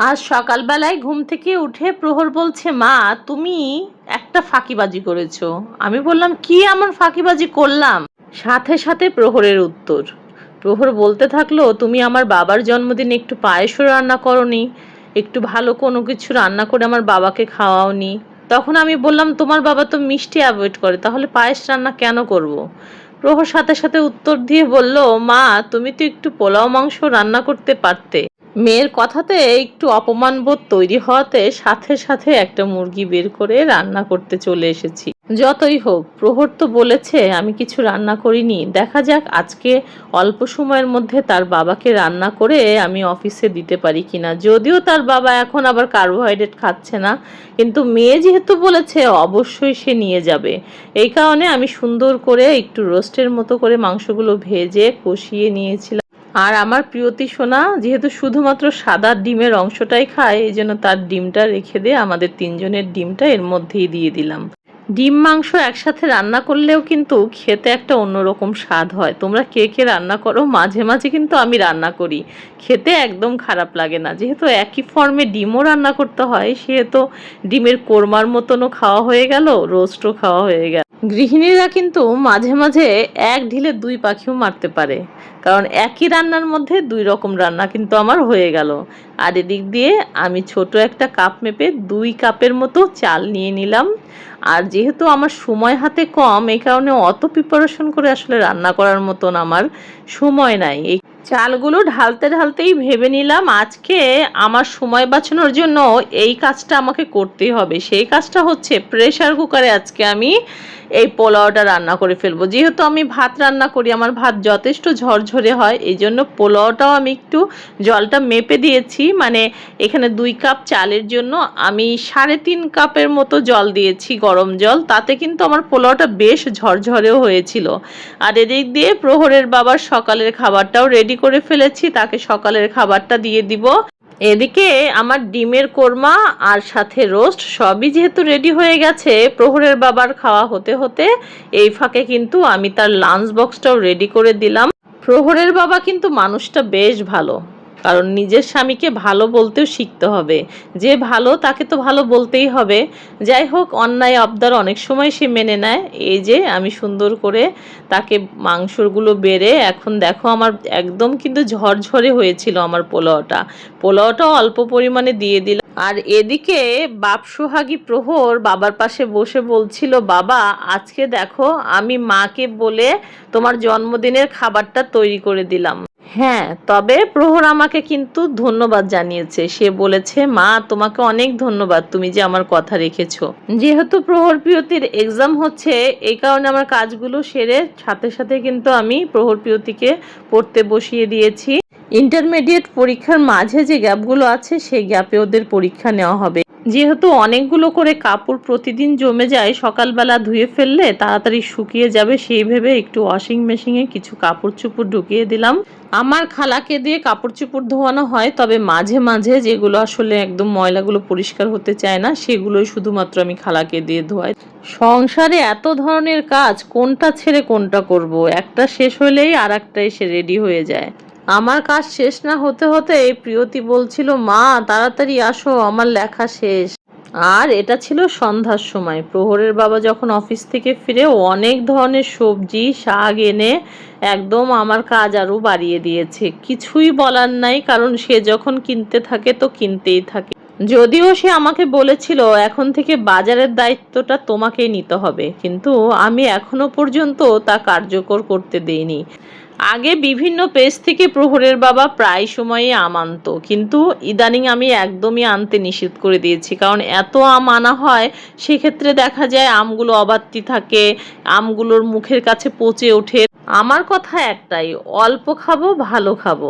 আজ সকালবেলায় ঘুম থেকে উঠে প্রহর বলছে, মা, তুমি একটা ফাঁকিবাজি করেছ। আমি বললাম, কি আমার ফাঁকিবাজি করলাম? সাথে সাথে প্রহরের উত্তর, প্রহর বলতে থাকল, তুমি আমার বাবার জন্মদিনে একটু পায়েসও রান্না করনি, একটু ভালো কোনো কিছু রান্না করে আমার বাবাকে খাওয়াওনি। তখন আমি বললাম, তোমার বাবা তো মিষ্টি অ্যাভয়েড করে, তাহলে পায়েস রান্না কেন করব। প্রহর সাথে সাথে উত্তর দিয়ে বলল, মা, তুমি তো একটু পোলাও মাংস রান্না করতে পারতে। মেয়ের কথাতে একটু অপমান বোধ তৈরি হওয়াতে সাথে সাথে একটা মুরগি বের করে রান্না করতে চলে এসেছি। যতই হোক, প্রহর তো বলেছে, আমি কিছু রান্না করিনি। দেখা যাক আজকে অল্প সময়ের মধ্যে তার বাবাকে রান্না করে আমি অফিসে দিতে পারি কিনা। যদিও তার বাবা এখন আবার কার্বোহাইড্রেট খাচ্ছে না, কিন্তু মেয়ে যেহেতু বলেছে, অবশ্যই সে নিয়ে যাবে। এই কারণে আমি সুন্দর করে একটু রোস্টের মতো করে মাংসগুলো ভেজে কষিয়ে নিয়েছিলাম। আর আমার প্রিয়তি সোনা যেহেতু শুধুমাত্র সাদা ডিমের অংশটাই খায়, এই জন্য তার ডিমটা রেখে দিয়ে আমাদের তিনজনের ডিমটা এর মধ্যেই দিয়ে দিলাম। ডিম মাংস একসাথে রান্না করলেও কিন্তু খেতে একটা অন্যরকম স্বাদ হয়। তোমরা কে কে রান্না করো, মাঝে মাঝে কিন্তু আমি রান্না করি। খেতে একদম খারাপ লাগে না। যেহেতু একই ফর্মে ডিমও রান্না করতে হয়, সেহেতু ডিমের কোরমার মতনও খাওয়া হয়ে গেল রোস্টও খাওয়া হয়ে গেল। গৃহিণীরা কিন্তু মাঝে মাঝে এক ঢিলে দুই পাখিও মারতে পারে। কারণ একই রান্নার মধ্যে দুই রকম রান্না কিন্তু আমার হয়ে গেল। আর এদিক দিয়ে আমি ছোট একটা কাপ মেপে দুই কাপের মতো চাল নিয়ে নিলাম। আর যেহেতু আমার সময় হাতে কম, এই কারণে অত প্রিপারেশন করে আসলে রান্না করার মতন আমার সময় নাই। এই চালগুলো ঢালতে ঢালতেই ভেবে নিলাম আজকে আমার সময় বাঁচানোর জন্য এই কাজটা আমাকে করতেই হবে। সেই কাজটা হচ্ছে প্রেশার কুকারে আজকে আমি এই পোলাওটা রান্না করে ফেলব। যেহেতু আমি ভাত রান্না করি, আমার ভাত যথেষ্ট ঝরঝরে হয় এই জন্য পোলাওটাও আমি একটু জলটা মেপে দিয়েছি। মানে এখানে দুই কাপ চালের জন্য আমি সাড়ে তিন কাপের মতো জল দিয়েছি, গরম জল। তাতে কিন্তু আমার পোলাওটা বেশ ঝরঝরেও হয়েছিল। আর এদিক দিয়ে প্রহরের বাবার সকালের খাবারটাও রেডি করে ফেলেছি, তাকে সকালের খাবারটা দিয়ে দিব। এদিকে আমার ডিমের কোরমা আর সাথে রোস্ট সবই যেহেতু রেডি হয়ে গেছে, প্রহরের বাবার খাওয়া হতে হতে এই ফাঁকে কিন্তু আমি তার লাঞ্চ বক্সটাও রেডি করে দিলাম। প্রহরের বাবা কিন্তু মানুষটা বেশ ভালো। কারণ নিজের স্বামীকে ভালো বলতেও শিখতে হবে। যে ভালো, তাকে তো ভালো বলতেই হবে। যাই হোক, অন্যায় আবদার অনেক সময় সে মেনে নেয়। এই যে আমি সুন্দর করে তাকে মাংসগুলো বেড়ে, এখন দেখো আমার একদম কিন্তু ঝরঝরে হয়েছিল আমার পোলাওটা। পোলাওটাও অল্প পরিমাণে দিয়ে দিলাম। আর এদিকে বাপ সোহাগী প্রহর বাবার পাশে বসে বলছিল, বাবা, আজকে দেখো আমি মাকে বলে তোমার জন্মদিনের খাবারটা তৈরি করে দিলাম। হ্যাঁ তবে প্রহর আমাকে কিন্তু ধন্যবাদ জানিয়েছে। সে বলেছে, মা, তোমাকে অনেক ধন্যবাদ, তুমি যে আমার কথা রেখেছো। যেহেতু প্রহর প্রিয়তির এক্সাম হচ্ছে, এই কারণে আমার কাজগুলো সেরে সাথে সাথে কিন্তু আমি প্রহর প্রিয়তিকে পড়তে বসিয়ে দিয়েছি। ইন্টারমিডিয়েট পরীক্ষার মাঝে যে গ্যাপগুলো আছে, সেই গ্যাপে ওদের পরীক্ষা নেওয়া হবে। যেহেতু অনেকগুলো করে কাপড় প্রতিদিন জমে যায়, সকালবেলা ধুয়ে ফেললে তাড়াতাড়ি শুকিয়ে যাবে, সেই ভেবে একটু ওয়াশিং মেশিনে কিছু কাপড় চুপড় ঢুকিয়ে দিলাম। আমার খালাকে দিয়ে কাপড় চুপড় ধোয়ানো হয়, তবে মাঝে মাঝে যেগুলো আসলে একদম ময়লাগুলো পরিষ্কার হতে চায় না, সেগুলোই শুধুমাত্র আমি খালাকে দিয়ে ধোয়াই। সংসারে এত ধরনের কাজ, কোনটা ছেড়ে কোনটা করব? একটা শেষ হলেই আর এসে রেডি হয়ে যায়। আমার কাজ শেষ না হতে হতে প্রিয়তি বলছিল, মা, তাড়াতাড়ি আসো, আমার লেখা শেষ। আর এটা ছিল সন্ধ্যার সময়। প্রহরের বাবা যখন অফিস থেকে ফিরে অনেক ধরনের সবজি, শাক এনে একদম আমার কাজ আরও বাড়িয়ে দিয়েছে। কিছুই বলার নাই, কারণ সে যখন কিনতে থাকে তো কিনতেই থাকে। যদিও সে আমাকে বলেছিল, এখন থেকে বাজারের দায়িত্বটা তোমাকেই নিতে হবে। কিন্তু আমি এখনও পর্যন্ত তা কার্যকর করতে দেইনি। আগে বিভিন্ন পেজ থেকে প্রহরের বাবা প্রায় সময়ই আম আনত। কিন্তু ইদানিং আমি একদমই আনতে নিষেধ করে দিয়েছি। কারণ এত আম আনা হয়, সেক্ষেত্রে দেখা যায় আমগুলো অবাত্তি থাকে, আমগুলোর মুখের কাছে পচে ওঠে। আমার কথা একটাই, অল্প খাব, ভালো খাব।